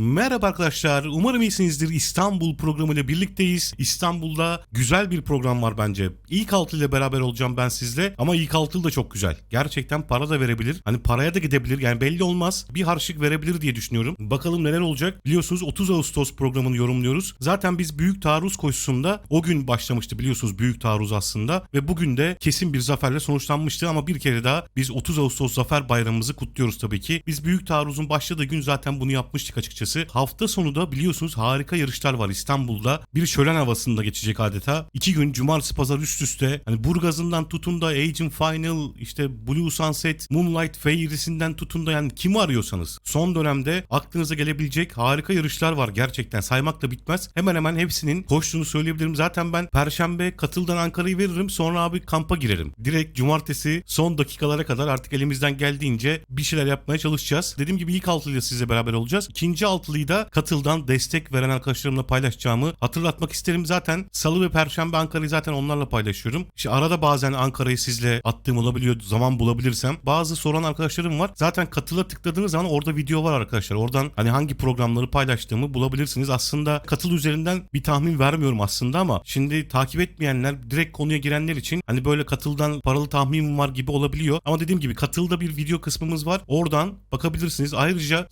Merhaba arkadaşlar. Umarım iyisinizdir. İstanbul programıyla birlikteyiz. İstanbul'da güzel bir program var bence. İlk altı ile beraber olacağım ben sizle. Ama ilk altı da çok güzel. Gerçekten para da verebilir. Hani paraya da gidebilir. Yani belli olmaz. Bir harçlık verebilir diye düşünüyorum. Bakalım neler olacak. Biliyorsunuz 30 Ağustos programını yorumluyoruz. Zaten biz Büyük Taarruz koşusunda o gün başlamıştı biliyorsunuz Büyük Taarruz aslında. Ve bugün de kesin bir zaferle sonuçlanmıştı. Ama bir kere daha biz 30 Ağustos Zafer Bayramımızı kutluyoruz tabii ki. Biz Büyük Taarruz'un başladığı gün zaten bunu yapmıştık açıkçası. Hafta sonu da biliyorsunuz harika yarışlar var İstanbul'da. Bir şölen havasında geçecek adeta. İki gün cumartesi pazar üst üste. Hani Burgaz'ından tutun da Agent Final, işte Blue Sunset, Moonlight Fairy'sinden tutun da yani kimi arıyorsanız. Son dönemde aklınıza gelebilecek harika yarışlar var gerçekten. Saymak da bitmez. Hemen hemen hepsinin koştuğunu söyleyebilirim. Zaten ben Perşembe katıldan Ankara'yı veririm. Sonra abi kampa girerim. Direkt cumartesi son dakikalara kadar artık elimizden geldiğince bir şeyler yapmaya çalışacağız. Dediğim gibi ilk altılıyla sizle beraber olacağız. İkinci altılıyı da katıldan destek veren arkadaşlarımla paylaşacağımı hatırlatmak isterim. Zaten salı ve perşembe Ankara'yı zaten onlarla paylaşıyorum. İşte arada bazen Ankara'yı sizle attığım olabiliyor zaman bulabilirsem. Bazı soran arkadaşlarım var. Zaten katıla tıkladığınız zaman orada video var arkadaşlar. Oradan hani hangi programları paylaştığımı bulabilirsiniz. Aslında katıl üzerinden bir tahmin vermiyorum aslında ama şimdi takip etmeyenler direkt konuya girenler için hani böyle katıldan paralı tahmin var gibi olabiliyor. Ama dediğim gibi katılda bir video kısmımız var. Oradan bakabilirsiniz. Ayrıca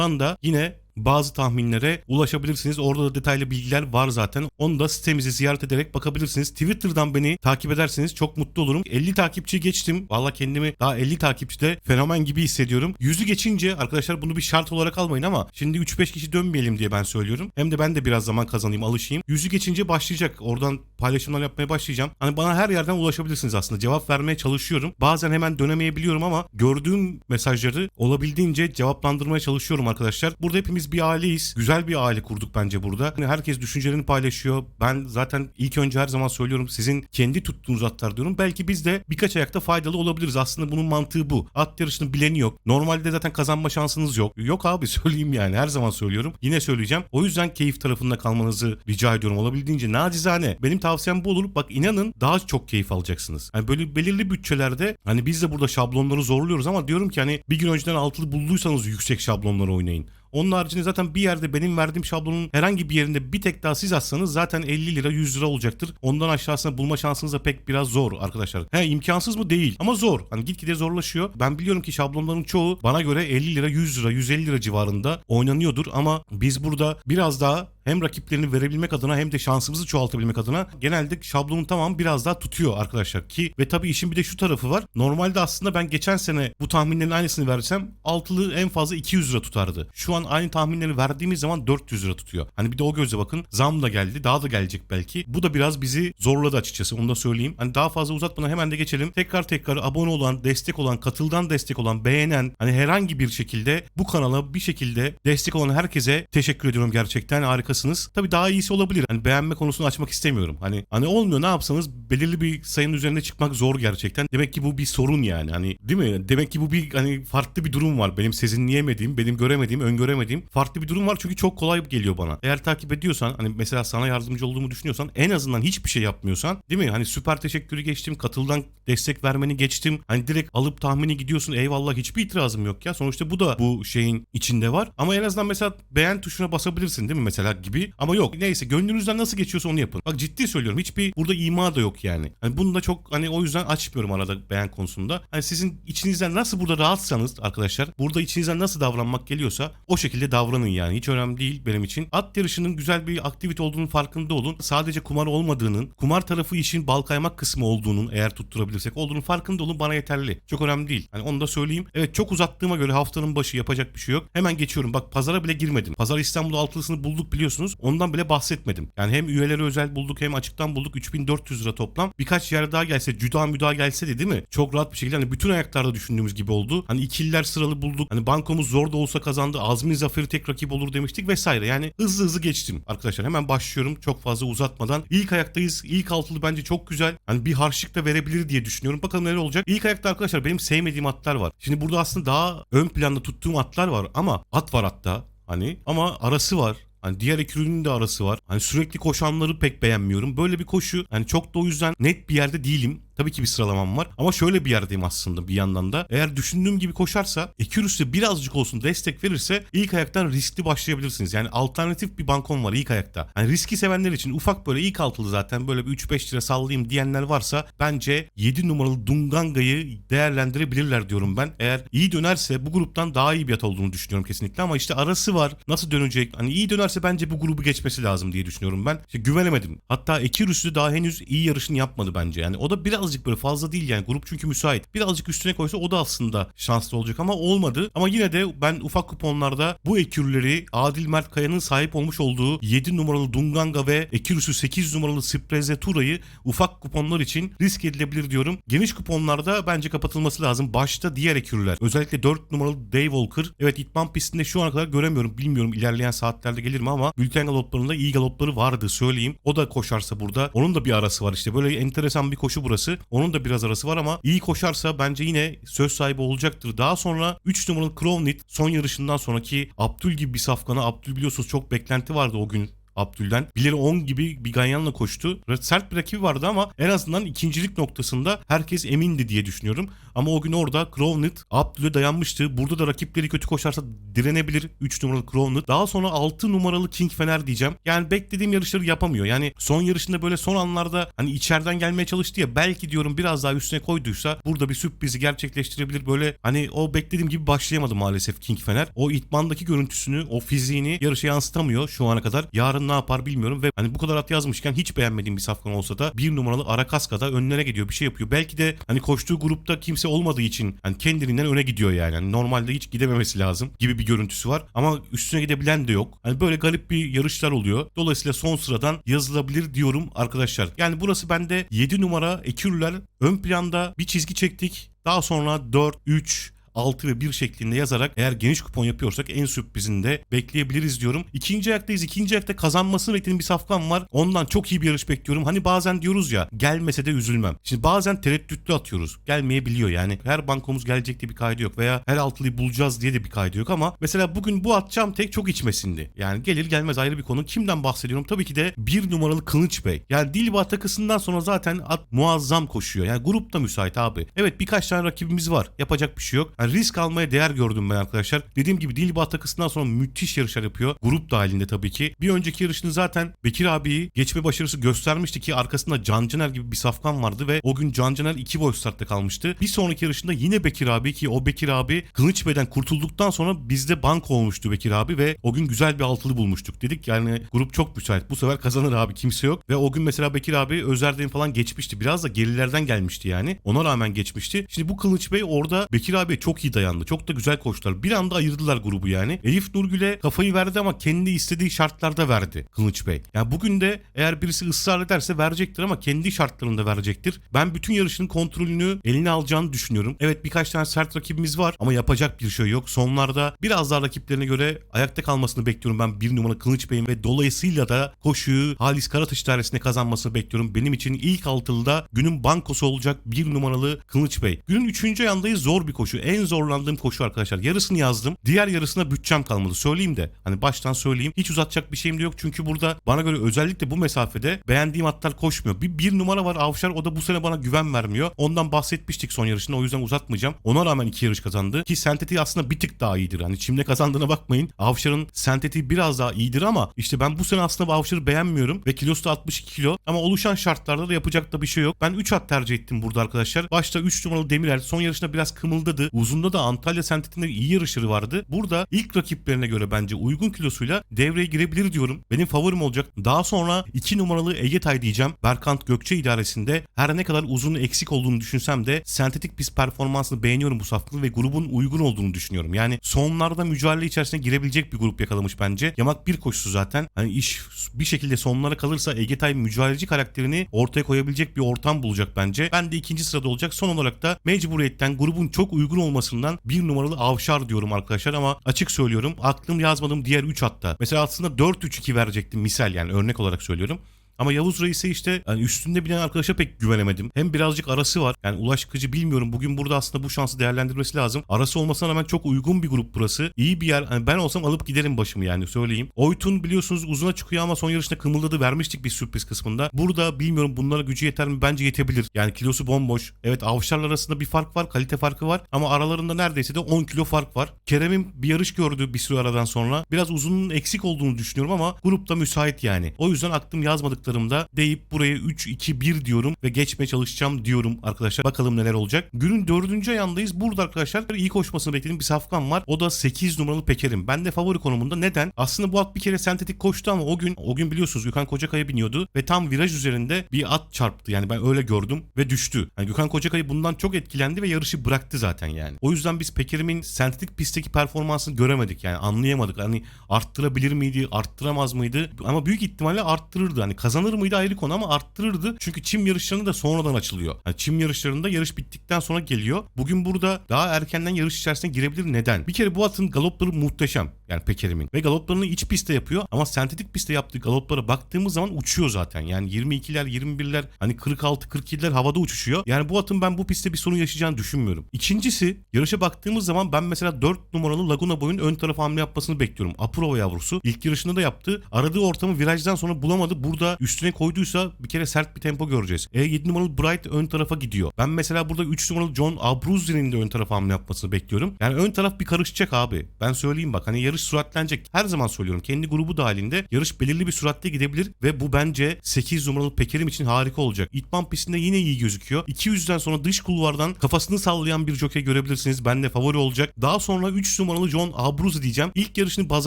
zaferyolum.com'dan da yine bazı tahminlere ulaşabilirsiniz. Orada da detaylı bilgiler var zaten. Onu da sitemizi ziyaret ederek bakabilirsiniz. Twitter'dan beni takip ederseniz çok mutlu olurum. 50 takipçi geçtim. Valla kendimi daha 50 takipçide fenomen gibi hissediyorum. Yüzü geçince arkadaşlar bunu bir şart olarak almayın ama şimdi 3-5 kişi dönmeyelim diye ben söylüyorum. Hem de ben de biraz zaman kazanayım, alışayım. Yüzü geçince başlayacak. Oradan paylaşımlar yapmaya başlayacağım. Hani bana her yerden ulaşabilirsiniz aslında. Cevap vermeye çalışıyorum. Bazen hemen dönemeyebiliyorum ama gördüğüm mesajları olabildiğince cevaplandırmaya çalışıyorum arkadaşlar. Burada hepimiz bir aileyiz. Güzel bir aile kurduk bence burada. Hani herkes düşüncelerini paylaşıyor. Ben zaten ilk önce her zaman söylüyorum sizin kendi tuttuğunuz atlar diyorum. Belki biz de birkaç ayakta faydalı olabiliriz. Aslında bunun mantığı bu. At yarışını bileni yok. Normalde zaten kazanma şansınız yok. Yok abi söyleyeyim yani her zaman söylüyorum. Yine söyleyeceğim. O yüzden keyif tarafında kalmanızı rica ediyorum. Olabildiğince nacizane. Benim tavsiyem bu olur. Bak inanın daha çok keyif alacaksınız. Hani böyle belirli bütçelerde hani biz de burada şablonları zorluyoruz ama diyorum ki hani bir gün önceden altılı bulduysanız yüksek şablonları oynayın. Onun haricinde zaten bir yerde benim verdiğim şablonun herhangi bir yerinde bir tek daha siz atsanız zaten 50 lira 100 lira olacaktır. Ondan aşağısına bulma şansınız da pek biraz zor arkadaşlar. He imkansız mı değil ama zor. Hani gitgide zorlaşıyor. Ben biliyorum ki şablonların çoğu bana göre 50 lira 100 lira 150 lira civarında oynanıyordur ama biz burada biraz daha hem rakiplerini verebilmek adına hem de şansımızı çoğaltabilmek adına genelde şablonun tamamı biraz daha tutuyor arkadaşlar ki ve tabii işin bir de şu tarafı var. Normalde aslında ben geçen sene bu tahminlerin aynısını versem altılı en fazla 200 lira tutardı. Şu an aynı tahminleri verdiğimiz zaman 400 lira tutuyor. Hani bir de o gözle bakın. Zam da geldi. Daha da gelecek belki. Bu da biraz bizi zorladı açıkçası. Onu da söyleyeyim. Hani daha fazla uzatmadan hemen de geçelim. Tekrar tekrar abone olan, destek olan, katıldan destek olan, beğenen, hani herhangi bir şekilde bu kanala bir şekilde destek olan herkese teşekkür ediyorum gerçekten. Harikasınız. Tabii daha iyisi olabilir. Hani beğenme konusunu açmak istemiyorum. Hani hani olmuyor ne yapsanız belirli bir sayının üzerine çıkmak zor gerçekten. Demek ki bu bir sorun yani. Hani değil mi? Demek ki bu bir hani farklı bir durum var. Benim sezinleyemediğim, benim göremediğim, öngöremediğim farklı bir durum var. Çünkü çok kolay geliyor bana. Eğer takip ediyorsan hani mesela sana yardımcı olduğumu düşünüyorsan en azından hiçbir şey yapmıyorsan değil mi? Hani süper teşekkürü geçtim. Katıldan destek vermeni geçtim. Hani direkt alıp tahmini gidiyorsun. Eyvallah hiçbir itirazım yok ya. Sonuçta bu da bu şeyin içinde var. Ama en azından mesela beğen tuşuna basabilirsin değil mi mesela gibi. Ama yok. Neyse gönlünüzden nasıl geçiyorsa onu yapın. Bak ciddi söylüyorum. Hiçbir burada ima da yok yani. Hani bunu da çok hani o yüzden açmıyorum arada beğen konusunda. Hani sizin içinizden nasıl burada rahatsanız arkadaşlar burada içinizden nasıl davranmak geliyorsa o şekilde davranın yani. Hiç önemli değil benim için. At yarışının güzel bir aktivite olduğunu farkında olun. Sadece kumar olmadığının, kumar tarafı işin bal kaymak kısmı olduğunun eğer tutturabilirsek olduğunu farkında olun bana yeterli. Çok önemli değil. Hani onu da söyleyeyim. Evet çok uzattığıma göre haftanın başı yapacak bir şey yok. Hemen geçiyorum. Bak pazara bile girmedim. Pazar İstanbul altılısını bulduk biliyorsunuz. Ondan bile bahsetmedim. Yani hem üyeleri özel bulduk hem açıktan bulduk. 3400 lira toplam. Birkaç yer daha gelse, cüda müda gelse de değil mi? Çok rahat bir şekilde hani bütün ayaklarda düşündüğümüz gibi oldu. Hani ikililer sıralı bulduk. Hani bankomuz zor da olsa kazandı. Azmi zaferi tek rakip olur demiştik vesaire. Yani hızlı hızlı geçtim arkadaşlar. Hemen başlıyorum çok fazla uzatmadan. İlk ayaktayız. İlk altılı bence çok güzel. Hani bir harçlık da verebilir diye düşünüyorum. Bakalım neler olacak. İlk ayakta arkadaşlar benim sevmediğim atlar var. Şimdi burada aslında daha ön planda tuttuğum atlar var ama at var hatta. Hani ama arası var. Hani diğer iki ürünün de arası var. Hani sürekli koşanları pek beğenmiyorum. Böyle bir koşu hani çok da o yüzden net bir yerde değilim. Tabii ki bir sıralamam var ama şöyle bir yerdeyim aslında bir yandan da. Eğer düşündüğüm gibi koşarsa Ekürüs'e birazcık olsun destek verirse ilk ayaktan riskli başlayabilirsiniz. Yani alternatif bir bankon var ilk ayakta. Yani riski sevenler için ufak böyle ilk altılı zaten böyle bir 3-5 lira sallayayım diyenler varsa bence 7 numaralı Dunganga'yı değerlendirebilirler diyorum ben. Eğer iyi dönerse bu gruptan daha iyi bir at olduğunu düşünüyorum kesinlikle ama işte arası var. Nasıl dönecek? Hani iyi dönerse bence bu grubu geçmesi lazım diye düşünüyorum ben. İşte güvenemedim. Hatta Ekirüs'ü daha henüz iyi yarışını yapmadı bence. Yani o da birazcık böyle fazla değil yani. Grup çünkü müsait. Birazcık üstüne koysa o da aslında şanslı olacak ama olmadı. Ama yine de ben ufak kuponlarda bu ekürleri Adil Mert Kaya'nın sahip olmuş olduğu 7 numaralı Dunganga ve Ekirüs'ü 8 numaralı Spreze Tura'yı ufak kuponlar için risk edilebilir diyorum. Geniş kuponlarda bence kapatılması lazım. Başta diğer ekürler. Özellikle 4 numaralı Dave Walker. Evet itman pistinde şu ana kadar göremiyorum. Bilmiyorum ilerleyen saatlerde gelir mi ama bülten galoplarında iyi galopları vardı söyleyeyim. O da koşarsa burada. Onun da bir arası var işte. Böyle enteresan bir koşu burası. Onun da biraz arası var ama iyi koşarsa bence yine söz sahibi olacaktır. Daha sonra 3 numaralı Crownit son yarışından sonraki Abdül gibi bir safkana. Abdül biliyorsunuz çok beklenti vardı o gün Abdül'den. Bileri 10 gibi bir ganyanla koştu. Sert bir rakibi vardı ama en azından ikincilik noktasında herkes emindi diye düşünüyorum. Ama o gün orada Crownit Abdül'e dayanmıştı. Burada da rakipleri kötü koşarsa direnebilir 3 numaralı Crownit. Daha sonra 6 numaralı King Fener diyeceğim. Yani beklediğim yarışları yapamıyor. Yani son yarışında böyle son anlarda hani içeriden gelmeye çalıştı ya belki diyorum biraz daha üstüne koyduysa burada bir sürprizi gerçekleştirebilir. Böyle hani o beklediğim gibi başlayamadı maalesef King Fener. O itmandaki görüntüsünü, o fiziğini yarışa yansıtamıyor şu ana kadar. Yarın ne yapar bilmiyorum ve hani bu kadar at yazmışken hiç beğenmediğim bir safkan olsa da bir numaralı Arakaska'da önlerine gidiyor bir şey yapıyor. Belki de hani koştuğu grupta kimse olmadığı için hani kendiliğinden öne gidiyor yani. yani normalde hiç gidememesi lazım gibi bir görüntüsü var ama üstüne gidebilen de yok. Hani böyle garip bir yarışlar oluyor. Dolayısıyla son sıradan yazılabilir diyorum arkadaşlar. Yani burası bende 7 numara Ekürler ön planda bir çizgi çektik. Daha sonra 4, 3, 6 ve 1 şeklinde yazarak eğer geniş kupon yapıyorsak en sürprizini de bekleyebiliriz diyorum. İkinci ayaktayız. İkinci ayakta kazanmasını beklediğim bir safkan var. Ondan çok iyi bir yarış bekliyorum. Hani bazen diyoruz ya gelmese de üzülmem. Şimdi bazen tereddütlü atıyoruz. Gelmeyebiliyor yani. Her bankomuz gelecek diye bir kaydı yok veya her altılıyı bulacağız diye de bir kaydı yok ama mesela bugün bu atacağım tek çok içmesindi. Yani gelir gelmez ayrı bir konu. Kimden bahsediyorum? Tabii ki de bir numaralı Kılıç Bey. Yani Dilba takısından sonra zaten at muazzam koşuyor. Yani grupta müsait abi. Evet birkaç tane rakibimiz var. Yapacak bir şey yok. Yani risk almaya değer gördüm ben arkadaşlar. Dediğim gibi Dilba takısından sonra müthiş yarışlar yapıyor. Grup dahilinde tabii ki. Bir önceki yarışını zaten Bekir abiyi geçme başarısı göstermişti ki arkasında Can Caner gibi bir safkan vardı ve o gün Can Caner iki boy startta kalmıştı. Bir sonraki yarışında yine Bekir abi ki o Bekir abi Kılıç Bey'den kurtulduktan sonra bizde bank olmuştu Bekir abi ve o gün güzel bir altılı bulmuştuk. Dedik yani grup çok müsait. Bu sefer kazanır abi kimse yok. Ve o gün mesela Bekir abi Özer'den falan geçmişti. Biraz da gerilerden gelmişti yani. Ona rağmen geçmişti. Şimdi bu Kılıç Bey orada Bekir abi çok iyi dayandı. Çok da güzel koştular. Bir anda ayırdılar grubu yani. Elif Nurgül'e kafayı verdi ama kendi istediği şartlarda verdi Kılıç Bey. Yani bugün de eğer birisi ısrar ederse verecektir ama kendi şartlarında verecektir. Ben bütün yarışın kontrolünü eline alacağını düşünüyorum. Evet birkaç tane sert rakibimiz var ama yapacak bir şey yok. Sonlarda biraz daha rakiplerine göre ayakta kalmasını bekliyorum ben bir numara Kılıç Bey'in ve dolayısıyla da koşuyu Halis Karataş dairesine kazanmasını bekliyorum. Benim için ilk altılıda günün bankosu olacak bir numaralı Kılıç Bey. Günün üçüncü ayağındayız zor bir koşu. En zorlandığım koşu arkadaşlar. Yarısını yazdım. Diğer yarısına bütçem kalmadı. Söyleyeyim de. Hani baştan söyleyeyim. Hiç uzatacak bir şeyim de yok. Çünkü burada bana göre özellikle bu mesafede beğendiğim atlar koşmuyor. Bir, bir numara var Avşar. O da bu sene bana güven vermiyor. Ondan bahsetmiştik son yarışında. O yüzden uzatmayacağım. Ona rağmen iki yarış kazandı. Ki Senteti aslında bir tık daha iyidir. Hani çimde kazandığına bakmayın. Avşar'ın Senteti biraz daha iyidir ama işte ben bu sene aslında Avşar'ı beğenmiyorum. Ve kilosu da 62 kilo. Ama oluşan şartlarda da yapacak da bir şey yok. Ben 3 at tercih ettim burada arkadaşlar. Başta 3 numaralı Demirel. Son yarışında biraz kımıldadı. Uzunda da Antalya Sentet'inde iyi yarışları vardı. Burada ilk rakiplerine göre bence uygun kilosuyla devreye girebilir diyorum. Benim favorim olacak. Daha sonra 2 numaralı Egetay diyeceğim. Berkant Gökçe idaresinde her ne kadar uzun eksik olduğunu düşünsem de sentetik pist performansını beğeniyorum bu safkanın ve grubun uygun olduğunu düşünüyorum. Yani sonlarda mücadele içerisine girebilecek bir grup yakalamış bence. Yamak bir koşusu zaten. Hani iş bir şekilde sonlara kalırsa Egetay mücadeleci karakterini ortaya koyabilecek bir ortam bulacak bence. Ben de ikinci sırada olacak. Son olarak da mecburiyetten grubun çok uygun olmasından bir numaralı Avşar diyorum arkadaşlar ama açık söylüyorum aklım yazmadım diğer 3 hatta. Mesela aslında 4-3-2 verecektim misal yani örnek olarak söylüyorum. Ama Yavuz Reis'e işte yani üstünde binen arkadaşa pek güvenemedim. Hem birazcık arası var. Yani Ulaş Kıcı bilmiyorum. Bugün burada aslında bu şansı değerlendirmesi lazım. Arası olmasına rağmen çok uygun bir grup burası. İyi bir yer. Hani ben olsam alıp giderim başımı yani söyleyeyim. Oytun biliyorsunuz uzuna çıkıyor ama son yarışta kımıldadı vermiştik bir sürpriz kısmında. Burada bilmiyorum bunlara gücü yeter mi? Bence yetebilir. Yani kilosu bomboş. Evet avşarlar arasında bir fark var. Kalite farkı var. Ama aralarında neredeyse de 10 kilo fark var. Kerem'in bir yarış gördü bir süre aradan sonra. Biraz uzunun eksik olduğunu düşünüyorum ama grupta müsait yani. O yüzden aklım yazmadıklarımda deyip buraya 3-2-1 diyorum ve geçmeye çalışacağım diyorum arkadaşlar. Bakalım neler olacak. Günün dördüncü ayağındayız. Burada arkadaşlar iyi koşmasını beklediğim bir safkan var. O da 8 numaralı Peker'im. Ben de favori konumunda. Neden? Aslında bu at bir kere sentetik koştu ama o gün o gün biliyorsunuz Gökhan Kocakaya biniyordu ve tam viraj üzerinde bir at çarptı. Yani ben öyle gördüm ve düştü. Yani Gökhan Kocakaya bundan çok etkilendi ve yarışı bıraktı zaten yani. O yüzden biz Peker'imin sentetik pistteki performansını göremedik. Yani anlayamadık. Hani arttırabilir miydi, arttıramaz mıydı? Ama büyük ihtimalle arttırırdı. Hani kazanır mıydı ayrı konu ama arttırırdı. Çünkü çim yarışlarında da sonradan açılıyor. Yani çim yarışlarında yarış bittikten sonra geliyor. Bugün burada daha erkenden yarış içerisine girebilir. Neden? Bir kere bu atın galopları muhteşem. Yani Peker'imin. Ve galoplarını iç pistte yapıyor ama sentetik pistte yaptığı galoplara baktığımız zaman uçuyor zaten. Yani 22'ler, 21'ler hani 46, 47'ler havada uçuşuyor. Yani bu atın ben bu pistte bir sorun yaşayacağını düşünmüyorum. İkincisi yarışa baktığımız zaman ben mesela 4 numaralı Laguna Boy'un ön tarafa hamle yapmasını bekliyorum. Apurova yavrusu. İlk yarışında da yaptı. Aradığı ortamı virajdan sonra bulamadı. Burada üstüne koyduysa bir kere sert bir tempo göreceğiz. E 7 numaralı Bright ön tarafa gidiyor. Ben mesela burada 3 numaralı John Abruzzi'nin de ön tarafa hamle yapmasını bekliyorum. Yani ön taraf bir karışacak abi. Ben söyleyeyim bak hani yarış süratlenecek. Her zaman söylüyorum. Kendi grubu dahilinde yarış belirli bir süratte gidebilir ve bu bence 8 numaralı Pekerim için harika olacak. İtman pistinde yine iyi gözüküyor. 200'den sonra dış kulvardan kafasını sallayan bir jockey görebilirsiniz. Ben de favori olacak. Daha sonra 3 numaralı John Abruzzi diyeceğim. İlk yarışını baz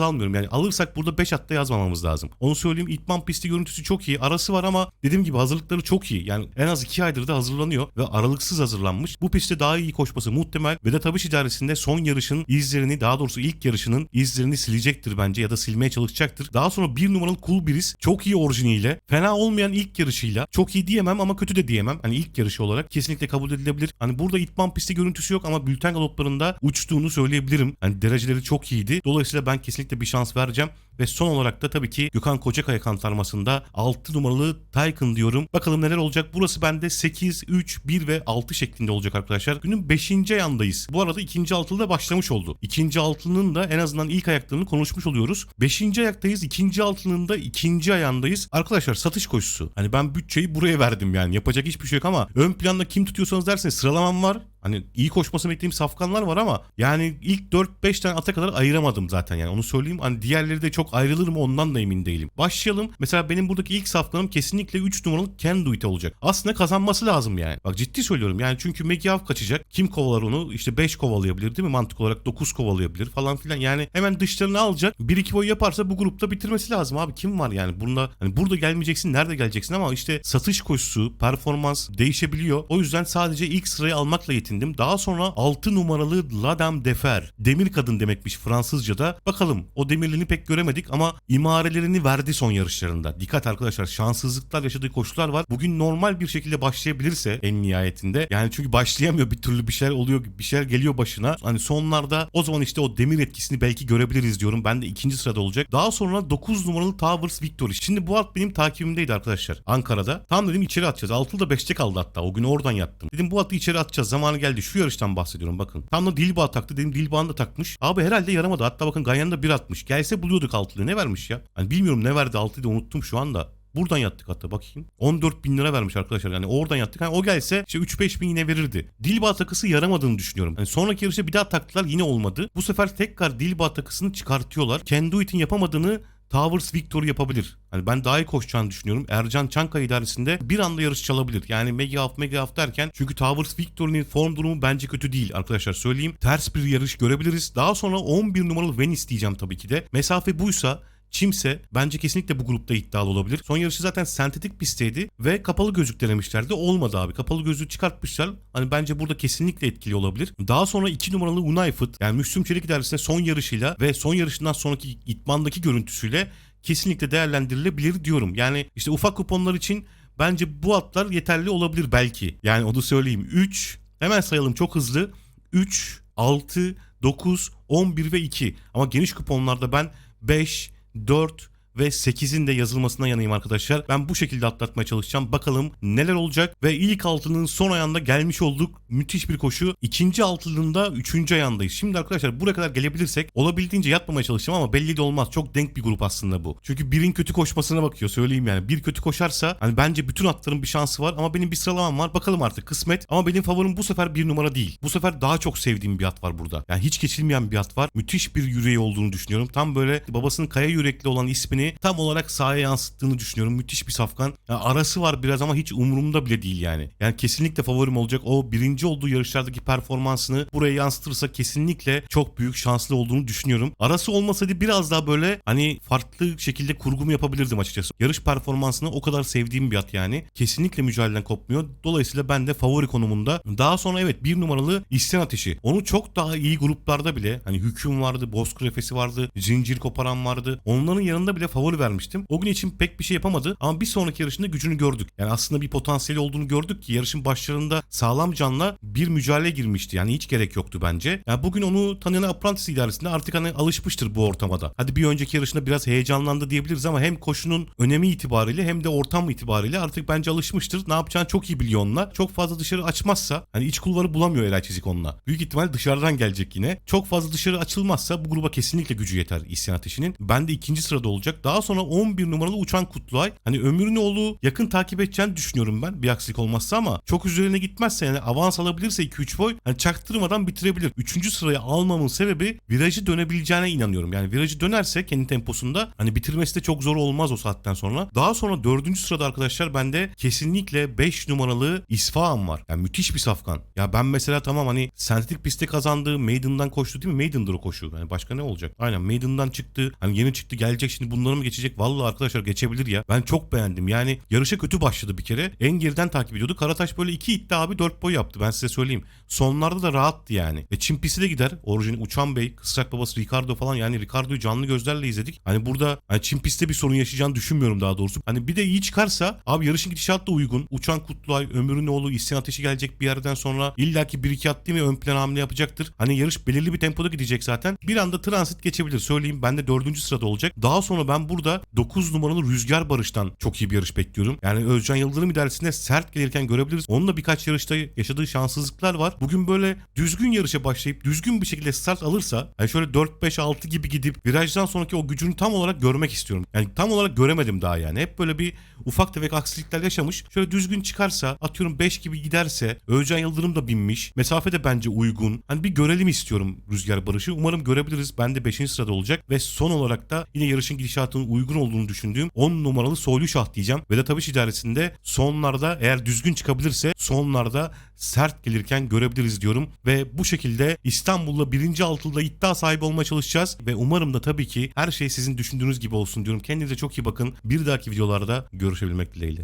almıyorum. Yani alırsak burada 5 hatta yazmamamız lazım. Onu söyleyeyim. İtman pisti görüntüsü çok iyi. Arası var ama dediğim gibi hazırlıkları çok iyi. Yani en az 2 aydır da hazırlanıyor ve aralıksız hazırlanmış. Bu pistte daha iyi koşması muhtemel. Vedat Abiş idaresinde son yarışın izlerini daha doğrusu ilk yarışının izlerini silecektir bence ya da silmeye çalışacaktır. Daha sonra bir numaralı Cool Breeze çok iyi orijiniyle fena olmayan ilk yarışıyla çok iyi diyemem ama kötü de diyemem. Hani ilk yarışı olarak kesinlikle kabul edilebilir. Hani burada itman pisti görüntüsü yok ama bülten galoplarında uçtuğunu söyleyebilirim. Hani dereceleri çok iyiydi. Dolayısıyla ben kesinlikle bir şans vereceğim. Ve son olarak da tabii ki Gökhan Kocakaya kantarmasında 6 numaralı Tycoon diyorum. Bakalım neler olacak. Burası bende 8, 3, 1 ve 6 şeklinde olacak arkadaşlar. Günün 5. ayağındayız. Bu arada ikinci altılı da başlamış oldu. İkinci altılının da en azından ilk ayaklarını konuşmuş oluyoruz. 5. ayaktayız. ikinci altılının da ikinci ayağındayız. Arkadaşlar satış koşusu. Hani ben bütçeyi buraya verdim yani. Yapacak hiçbir şey yok ama ön planda kim tutuyorsanız derseniz sıralamam var. Hani iyi koşmasını beklediğim safkanlar var ama yani ilk 4-5 tane ata kadar ayıramadım zaten yani onu söyleyeyim. Hani diğerleri de çok ayrılır mı ondan da emin değilim. Başlayalım. Mesela benim buradaki ilk safkanım kesinlikle 3 numaralı Can Do It olacak. Aslında kazanması lazım yani. Bak ciddi söylüyorum yani çünkü Megiav kaçacak. Kim kovalar onu? İşte 5 kovalayabilir değil mi? Mantık olarak 9 kovalayabilir falan filan. Yani hemen dışlarını alacak. 1-2 boy yaparsa bu grupta bitirmesi lazım abi. Kim var yani? Bunda hani burada gelmeyeceksin nerede geleceksin ama işte satış koşusu, performans değişebiliyor. O yüzden sadece ilk sırayı almakla yetindim. Daha sonra 6 numaralı Ladam Defer. Demir kadın demekmiş Fransızca'da. Bakalım o demirliğini pek göremedik ama imarelerini verdi son yarışlarında. Dikkat arkadaşlar şanssızlıklar yaşadığı koşular var. Bugün normal bir şekilde başlayabilirse en nihayetinde. Yani çünkü başlayamıyor bir türlü bir şeyler oluyor bir şeyler geliyor başına. Hani sonlarda o zaman işte o demir etkisini belki görebiliriz diyorum. Ben de ikinci sırada olacak. Daha sonra 9 numaralı Towers Victory. Şimdi bu at benim takibimdeydi arkadaşlar. Ankara'da. Tam dedim içeri atacağız. 6'da 5'te kaldı hatta. O gün oradan yattım. Dedim bu atı içeri atacağız. Zamanı geldi. Şu yarıştan bahsediyorum bakın. Tam da Dilba taktı. Dedim Dilba'nı da takmış. Abi herhalde yaramadı. Hatta bakın Ganyan'da bir atmış. Gelse buluyorduk altılığı. Ne vermiş ya? Hani bilmiyorum ne verdi altıyı da unuttum şu anda. Buradan yattık hatta bakayım. 14 bin lira vermiş arkadaşlar. Yani oradan yattık. Yani o gelse işte 3-5 bin yine verirdi. Dilba takısı yaramadığını düşünüyorum. Yani sonraki yarışta bir daha taktılar yine olmadı. Bu sefer tekrar Dilba takısını çıkartıyorlar. Kenduit'in yapamadığını Towers Victory yapabilir. Hani ben daha iyi koşacağını düşünüyorum. Ercan Çankaya idaresinde bir anda yarış çalabilir. Yani mega off mega off derken çünkü Towers Victory'nin form durumu bence kötü değil arkadaşlar söyleyeyim. Ters bir yarış görebiliriz. Daha sonra 11 numaralı Venice diyeceğim tabii ki de. Mesafe buysa Çimse bence kesinlikle bu grupta iddialı olabilir. Son yarışı zaten sentetik pistteydi ve kapalı gözlük denemişlerdi. Olmadı abi. Kapalı gözlüğü çıkartmışlar. Hani bence burada kesinlikle etkili olabilir. Daha sonra 2 numaralı Unai Fıt yani Müslüm Çelik idaresinde son yarışıyla ve son yarışından sonraki itmandaki görüntüsüyle kesinlikle değerlendirilebilir diyorum. Yani işte ufak kuponlar için bence bu atlar yeterli olabilir belki. Yani onu söyleyeyim. 3 hemen sayalım çok hızlı. 3, 6, 9, 11 ve 2. Ama geniş kuponlarda ben 5, 4, ve 8'in de yazılmasına yanayım arkadaşlar. Ben bu şekilde atlatmaya çalışacağım. Bakalım neler olacak ve ilk altının son ayağında gelmiş olduk. Müthiş bir koşu. İkinci altılığında üçüncü ayağındayız. Şimdi arkadaşlar buraya kadar gelebilirsek olabildiğince yatmamaya çalışacağım ama belli de olmaz. Çok denk bir grup aslında bu. Çünkü birin kötü koşmasına bakıyor söyleyeyim yani. Bir kötü koşarsa hani bence bütün atların bir şansı var ama benim bir sıralamam var. Bakalım artık kısmet. Ama benim favorim bu sefer bir numara değil. Bu sefer daha çok sevdiğim bir at var burada. Yani hiç geçilmeyen bir at var. Müthiş bir yüreği olduğunu düşünüyorum. Tam böyle babasının kaya yürekli olan ismini tam olarak sahaya yansıttığını düşünüyorum. Müthiş bir safkan. Yani arası var biraz ama hiç umurumda bile değil yani. Yani kesinlikle favorim olacak. O birinci olduğu yarışlardaki performansını buraya yansıtırsa kesinlikle çok büyük şanslı olduğunu düşünüyorum. Arası olmasaydı biraz daha böyle hani farklı şekilde kurgumu yapabilirdim açıkçası. Yarış performansını o kadar sevdiğim bir at yani. Kesinlikle mücadeleden kopmuyor. Dolayısıyla ben de favori konumunda. Daha sonra evet bir numaralı İsyan Ateşi. Onu çok daha iyi gruplarda bile hani Hüküm vardı, Bozkır Efesi vardı, Zincir Koparan vardı. Onların yanında bile favori vermiştim. O gün için pek bir şey yapamadı ama bir sonraki yarışında gücünü gördük. Yani aslında bir potansiyeli olduğunu gördük ki yarışın başlarında sağlam canla bir mücadele girmişti. Yani hiç gerek yoktu bence. Yani bugün onu tanıyan Apprentice idaresinde artık hani alışmıştır bu ortamada. Hadi bir önceki yarışında biraz heyecanlandı diyebiliriz ama hem koşunun önemi itibariyle hem de ortam itibariyle artık bence alışmıştır. Ne yapacağını çok iyi biliyor onunla. Çok fazla dışarı açmazsa hani iç kulvarı bulamıyor Eray Çizik onunla. Büyük ihtimal dışarıdan gelecek yine. Çok fazla dışarı açılmazsa bu gruba kesinlikle gücü yeter İsyan Ateşi'nin. Ben de ikinci sırada olacak. Daha sonra 11 numaralı Uçan Kutluay. Hani Ömür'ün oğlu yakın takip edeceğini düşünüyorum ben. Bir aksilik olmazsa ama çok üzerine gitmezse yani avans alabilirse 2-3 boy hani çaktırmadan bitirebilir. Üçüncü sıraya almamın sebebi virajı dönebileceğine inanıyorum. Yani virajı dönerse kendi temposunda hani bitirmesi de çok zor olmaz o saatten sonra. Daha sonra dördüncü sırada arkadaşlar bende kesinlikle 5 numaralı İsfahan var. Yani müthiş bir safkan. Ya ben mesela tamam hani sentetik pistte kazandığı Maiden'dan koştu değil mi? Maiden'dır o koşu. Yani başka ne olacak? Aynen Maiden'dan çıktı. Hani yeni çıktı gelecek şimdi bunları mı geçecek? Vallahi arkadaşlar geçebilir ya. Ben çok beğendim. Yani yarışa kötü başladı bir kere. En geriden takip ediyordu. Karataş böyle iki itti abi 4 boy yaptı. Ben size söyleyeyim. Sonlarda da rahattı yani. Ve Çin pisti de gider. Orijinal Uçan Bey, Kısrak Babası Ricardo falan yani Ricardo'yu canlı gözlerle izledik. Hani burada hani Çin pistte bir sorun yaşayacağını düşünmüyorum daha doğrusu. Hani bir de iyi çıkarsa abi yarışın gidişatı da uygun. Uçan Kutluay, Ömür'ün oğlu İsyan Ateşi gelecek bir yerden sonra illaki bir iki at değil mi ön plan hamle yapacaktır. Hani yarış belirli bir tempoda gidecek zaten. Bir anda transit geçebilir söyleyeyim. Ben de dördüncü sırada olacak. Daha sonra ben burada 9 numaralı Rüzgar Barış'tan çok iyi bir yarış bekliyorum. Yani Özcan Yıldırım idaresinde sert gelirken görebiliriz. Onunla birkaç yarışta yaşadığı şanssızlıklar var. Bugün böyle düzgün yarışa başlayıp düzgün bir şekilde start alırsa yani şöyle 4-5-6 gibi gidip virajdan sonraki o gücünü tam olarak görmek istiyorum. Yani tam olarak göremedim daha yani. Hep böyle bir ufak tefek aksilikler yaşamış. Şöyle düzgün çıkarsa atıyorum 5 gibi giderse Özcan Yıldırım da binmiş. Mesafe de bence uygun. Hani bir görelim istiyorum Rüzgar Barış'ı. Umarım görebiliriz. Ben de 5. sırada olacak. Ve son olarak da yine yarışın gidişatının uygun olduğunu düşündüğüm 10 numaralı Soylu Şah diyeceğim. Vedat Abiş idaresinde sonlarda eğer düzgün çıkabilirse sonlarda sert gelirken görebiliriz diyorum. Ve bu şekilde İstanbul'da birinci altılıda iddia sahibi olmaya çalışacağız. Ve umarım da tabii ki her şey sizin düşündüğünüz gibi olsun diyorum. Kendinize çok iyi bakın. Bir dahaki videolarda görüşebilmek dileğiyle.